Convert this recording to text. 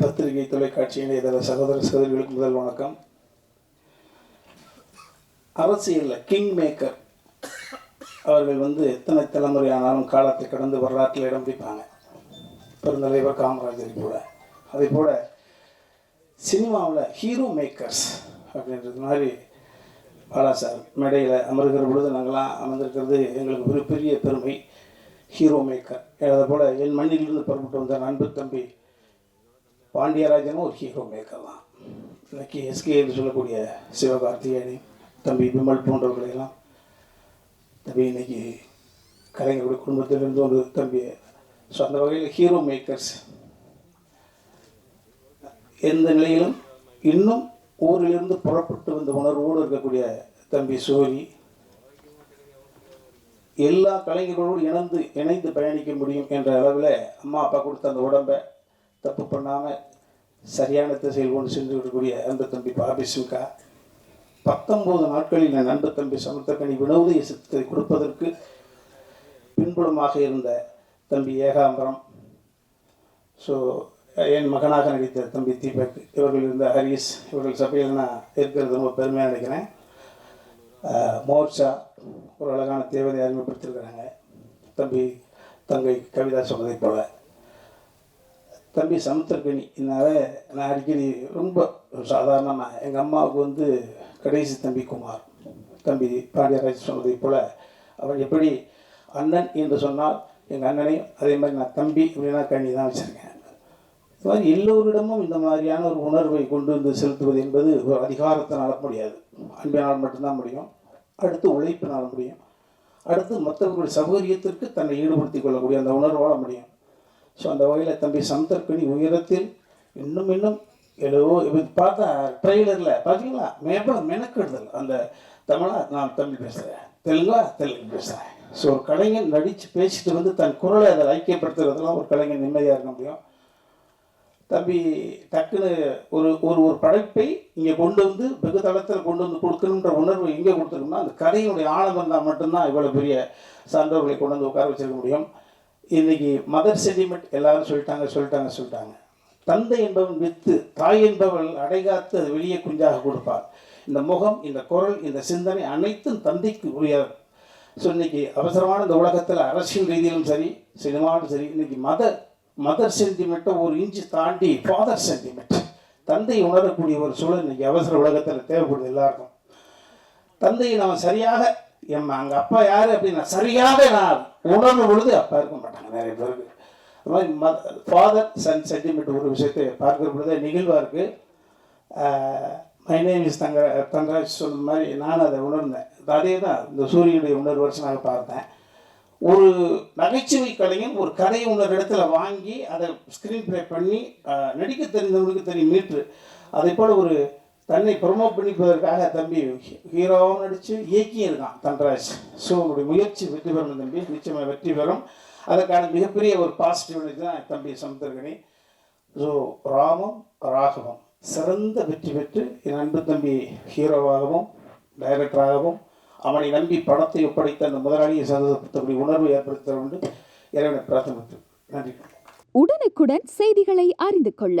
பத்திரிகை தொலைக்காட்சியின் இணையதள சகோதர சகோதரிகளுக்கு முதல் வணக்கம். அரசியலில் கிங் மேக்கர் அவர்கள் வந்து எத்தனை தலைமுறை ஆனாலும் காலத்தை கடந்து வரலாற்றில் இடம் பிடிப்பாங்க. பெருந்தலைவர் காமராஜர் கூட அதே போல் சினிமாவில் ஹீரோ மேக்கர்ஸ் அப்படின்றது மாதிரி பாலா சார் மேடையில் அமர்கிற பொழுது நாங்களாம் அமர்ந்திருக்கிறது எங்களுக்கு ஒரு பெரிய பெருமை. ஹீரோ மேக்கர் அதை போல் என் மண்ணிலிருந்து புறப்பட்டு வந்த அன்பு தம்பி பாண்டியராஜனும் ஒரு ஹீரோ மேக்கர் தான். இன்னைக்கு எஸ்கே என்று சொல்லக்கூடிய சிவகார்த்திகேயனி தம்பி விமல் போன்றவர்களையெல்லாம் தம்பி இன்னைக்கு கலைஞருடைய குடும்பத்திலிருந்து ஒரு தம்பி ஸோ அந்த வகையில் ஹீரோ மேக்கர்ஸ் எந்த நிலையிலும் இன்னும் ஊரிலிருந்து புறப்பட்டு வந்த உணர்வோடு இருக்கக்கூடிய தம்பி சூரி எல்லா கலைஞர்களோடு இணைந்து இணைந்து பயணிக்க முடியும் என்ற அளவில் அம்மா அப்பா கொடுத்த அந்த உடம்பை தப்பு பண்ணாமல் சரியான திசையில் கொண்டு சென்று இருக்கக்கூடிய தம்பி பாபி சிங்கா பத்தொன்பது நாட்களில் என் அன்பு தம்பி சமுத்திரக்கணி வினோதிய சித்தத்தை கொடுப்பதற்கு பின்புலமாக இருந்த தம்பி ஏகாம்பரம். ஸோ என் மகனாக நடித்த தம்பி தீபக் இவர்கள் இருந்த ஹரிஸ் இவர்கள் சபையில் நான் இருக்கிறது ரொம்ப பெருமையாக நினைக்கிறேன். மோர்ச்சா ஒரு அழகான தேவதை அறிமுகப்படுத்தியிருக்கிறாங்க. தம்பி தங்கை கவிதா சொன்னதைப் போல. தம்பி சமுத்திரக்கணி என்னால் நான் அடிக்கடி ரொம்ப சாதாரணமாக எங்கள் அம்மாவுக்கு வந்து கடைசி தம்பி குமார். தம்பி பாண்டியராஜ் சொன்னதைப் போல் அவன் எப்படி அண்ணன் என்று சொன்னால் எங்கள் அண்ணனையும் அதே மாதிரி நான் தம்பி அப்படின்னா கண்ணி தான் வச்சுருக்கேன். இது மாதிரி எல்லோரிடமும் இந்த மாதிரியான ஒரு உணர்வை கொண்டு வந்து செலுத்துவது என்பது ஒரு அதிகாரத்தினால் முடியாது. அன்பினால் மட்டும்தான் முடியும். அடுத்து உழைப்பினால் முடியும். அடுத்து மற்றவர்களுடைய சௌகரியத்திற்கு தன்னை ஈடுபடுத்திக் கொள்ளக்கூடிய அந்த உணர்வால் முடியும். ஸோ அந்த வகையில் தம்பி சந்தர்ப்பிணி உயரத்தில் இன்னும் இன்னும் எதோ இப்போ பார்த்தா ட்ரெய்லரில் பார்த்தீங்களா மேம்பட மெனக்கெடுதல். அந்த தமிழா நான் தமிழ் பேசுகிறேன் தெலுங்கா தெலுங்கு பேசுகிறேன் ஸோ ஒரு கலைஞன் நடித்து பேசிட்டு வந்து தன் குரலை அதை ஐக்கியப்படுத்துறதுலாம் ஒரு கலைஞன் நிம்மதியாக இருக்க முடியும். தம்பி டக்குன்னு ஒரு ஒரு ஒரு படைப்பை இங்கே கொண்டு வந்து வெகு தளத்தில் கொண்டு வந்து கொடுக்கணுன்ற உணர்வு எங்கே கொடுத்துருக்கோம்னா அந்த கதையினுடைய ஆழம் இருந்தால் மட்டும்தான் இவ்வளோ பெரிய சான்றவர்களை கொண்டு வந்து உட்கார வச்சிருக்க முடியும். இன்றைக்கி மதர் செடிமெண்ட் எல்லாரும் சொல்லிட்டாங்க சொல்லிட்டாங்க சொல்லிட்டாங்க. தந்தை என்பவன் வித்து தாய் என்பவள் அடைகாத்து அது வெளியே குஞ்சாக கொடுப்பார். இந்த முகம் இந்த குரல் இந்த சிந்தனை அனைத்தும் தந்தைக்கு உரியது ஸோ இன்னைக்கு அவசரமான இந்த உலகத்தில் அரசியல் ரீதியிலும் சரி சினிமாவும் சரி இன்னைக்கு மத மதர் சென்டிமெண்ட்டை ஒரு இன்ச்சு தாண்டி ஃபாதர் சென்டிமெண்ட் தந்தை உணரக்கூடிய ஒரு சூழல் இன்றைக்கி அவசர உலகத்தில் தேவைப்படுது எல்லாருக்கும். தந்தையை நம்ம சரியாக எம் அங்கே அப்பா யார் அப்படின்னா சரியாக நான். உணர்வு பொழுது அப்பா இருக்க மாட்டாங்க? நிறைய பேருக்கு அது மாதிரி மத ஃபாதர் சன் சென்டிமெண்ட் ஒரு விஷயத்தை பார்க்குற பொழுது நிகழ்வாக இருக்குது மை நேம் இஸ் தங்க தங்கராஜ் சொன்ன மாதிரி நான் அதை உணர்ந்தேன். அதே தான் இந்த சூரியனுடைய உணர்வு வருஷனாக பார்த்தேன். ஒரு நகைச்சுவை கலைஞன் ஒரு கதையை உணர் இடத்துல வாங்கி அதை ஸ்க்ரீன் ப்ளே பண்ணி நடிக்க தெரிந்தவனுக்கு தெரியும் மீட்ரு அதே போல் ஒரு தன்னை ப்ரொமோட் பண்ணிப்பதற்காக தம்பி ஹீரோவும் நடித்து இயக்கியும் இருக்கான் தன்ராஜ். ஸோ உங்களுடைய முயற்சி வெற்றி பெறும் தம்பி. நிச்சயமாக வெற்றி பெறும். அதற்கான மிகப்பெரிய ஒரு பாசிட்டிவ் தான் தம்பி சமுத்திரகனி ஸோ ராமம் ராகவம். சிறந்த வெற்றி பெற்று என் அன்பு தம்பி ஹீரோவாகவும் டைரக்டராகவும் அவனை நம்பி பணத்தை ஒப்படைத்த அந்த முதலாளியை சந்தோஷப்படுத்தக்கூடிய உணர்வு ஏற்படுத்த வேண்டும். இறைவனை பிரார்த்தனை நன்றி. உடனுக்குடன் செய்திகளை அறிந்து கொள்ள